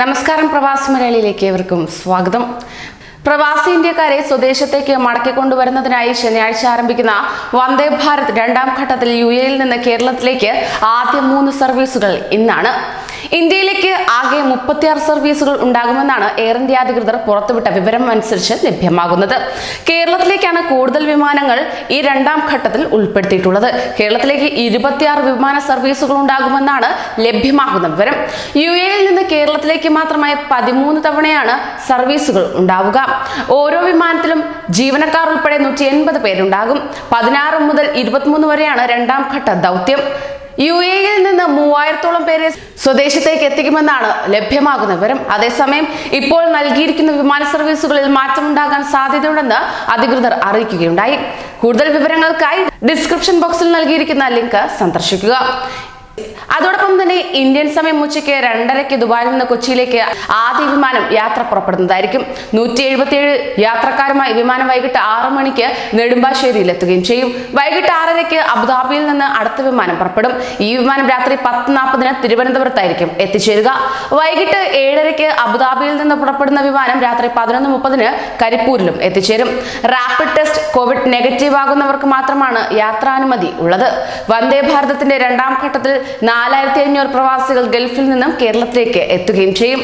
നമസ്കാരം പ്രവാസി മലയാളിയിലേക്ക് ഏവർക്കും സ്വാഗതം. പ്രവാസി ഇന്ത്യക്കാരെ സ്വദേശത്തേക്ക് മടക്കിക്കൊണ്ടുവരുന്നതിനായി ശനിയാഴ്ച ആരംഭിക്കുന്ന വന്ദേ ഭാരത് രണ്ടാം ഘട്ടത്തിൽ യു എയിൽ നിന്ന് കേരളത്തിലേക്ക് ആദ്യ മൂന്ന് സർവീസുകൾ ഇന്നാണ്. ഇന്ത്യയിലേക്ക് ആകെ മുപ്പത്തിയാറ് സർവീസുകൾ ഉണ്ടാകുമെന്നാണ് എയർ ഇന്ത്യ അധികൃതർ പുറത്തുവിട്ട വിവരം അനുസരിച്ച് ലഭ്യമാകുന്നത്. കേരളത്തിലേക്കാണ് കൂടുതൽ വിമാനങ്ങൾ ഈ രണ്ടാം ഘട്ടത്തിൽ ഉൾപ്പെടുത്തിയിട്ടുള്ളത്. കേരളത്തിലേക്ക് ഇരുപത്തിയാറ് വിമാന സർവീസുകൾ ഉണ്ടാകുമെന്നാണ് ലഭ്യമാകുന്ന വിവരം. യു എയിൽ നിന്ന് കേരളത്തിലേക്ക് മാത്രമായി പതിമൂന്ന് തവണയാണ് സർവീസുകൾ ഉണ്ടാവുക. ഓരോ വിമാനത്തിലും ജീവനക്കാർ ഉൾപ്പെടെ നൂറ്റി എൺപത് പേരുണ്ടാകും. പതിനാറ് മുതൽ ഇരുപത്തിമൂന്ന് വരെയാണ് രണ്ടാം ഘട്ട ദൗത്യം. യു എയിൽ നിന്ന് മൂവായിരത്തോളം പേരെ സ്വദേശത്തേക്ക് എത്തിക്കുമെന്നാണ് ലഭ്യമാകുന്ന വിവരം അതേസമയം ഇപ്പോൾ നൽകിയിരിക്കുന്ന വിമാന സർവീസുകളിൽ മാറ്റമുണ്ടാകാൻ സാധ്യതയുണ്ടെന്ന് അധികൃതർ അറിയിക്കുകയുണ്ടായി. കൂടുതൽ വിവരങ്ങൾക്കായി ഡിസ്ക്രിപ്ഷൻ ബോക്സിൽ നൽകിയിരിക്കുന്ന ലിങ്ക് സന്ദർശിക്കുക. അതോടൊപ്പം തന്നെ ഇന്ത്യൻ സമയം ഉച്ചയ്ക്ക് രണ്ടരയ്ക്ക് ദുബായിൽ നിന്ന് കൊച്ചിയിലേക്ക് ആദ്യ വിമാനം യാത്ര പുറപ്പെടുന്നതായിരിക്കും. നൂറ്റി എഴുപത്തിയേഴ് യാത്രക്കാരുമായി വിമാനം വൈകിട്ട് ആറ് മണിക്ക് നെടുമ്പാശ്ശേരിയിൽ എത്തുകയും ചെയ്യും. വൈകിട്ട് ആറരയ്ക്ക് അബുദാബിയിൽ നിന്ന് അടുത്ത വിമാനം പുറപ്പെടും. ഈ വിമാനം രാത്രി പത്ത് നാൽപ്പതിന് തിരുവനന്തപുരത്തായിരിക്കും എത്തിച്ചേരുക. വൈകിട്ട് ഏഴരയ്ക്ക് അബുദാബിയിൽ നിന്ന് പുറപ്പെടുന്ന വിമാനം രാത്രി പതിനൊന്ന് മുപ്പതിന് കരിപ്പൂരിലും എത്തിച്ചേരും. റാപ്പിഡ് ടെസ്റ്റ് കോവിഡ് നെഗറ്റീവ് ആകുന്നവർക്ക് മാത്രമാണ് യാത്രാനുമതി ഉള്ളത്. വന്ദേ ഭാരതത്തിന്റെ രണ്ടാം ഘട്ടത്തിൽ നാലായിരത്തി അഞ്ഞൂറ് പ്രവാസികൾ ഗൾഫിൽ നിന്നും കേരളത്തിലേക്ക് എത്തുകയും ചെയ്യും.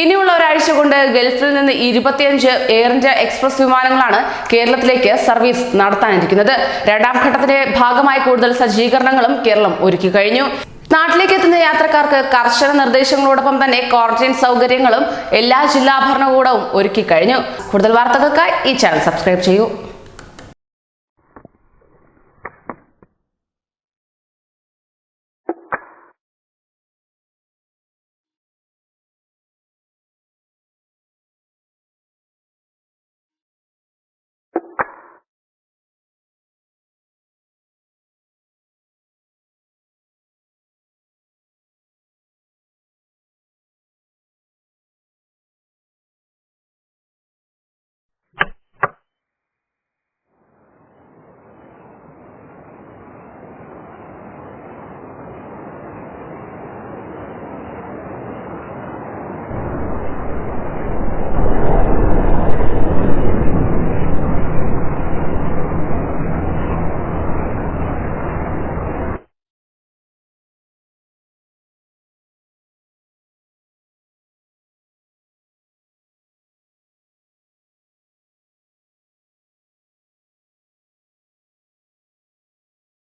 ഇനിയുള്ള ഒരാഴ്ച കൊണ്ട് ഗൾഫിൽ നിന്ന് ഇരുപത്തിയഞ്ച് എയർ ഇന്ത്യ എക്സ്പ്രസ് വിമാനങ്ങളാണ് കേരളത്തിലേക്ക് സർവീസ് നടത്താനിരിക്കുന്നത്. രണ്ടാം ഘട്ടത്തിന്റെ ഭാഗമായി കൂടുതൽ സജ്ജീകരണങ്ങളും കേരളം ഒരുക്കി കഴിഞ്ഞു. നാട്ടിലേക്ക് എത്തുന്ന യാത്രക്കാർക്ക് കർശന നിർദ്ദേശങ്ങളോടൊപ്പം തന്നെ ക്വാറന്റൈൻ സൗകര്യങ്ങളും എല്ലാ ജില്ലാ ഭരണകൂടവും ഒരുക്കി കഴിഞ്ഞു. കൂടുതൽ വാർത്തകൾക്കായി ഈ ചാനൽ സബ്സ്ക്രൈബ് ചെയ്യൂ.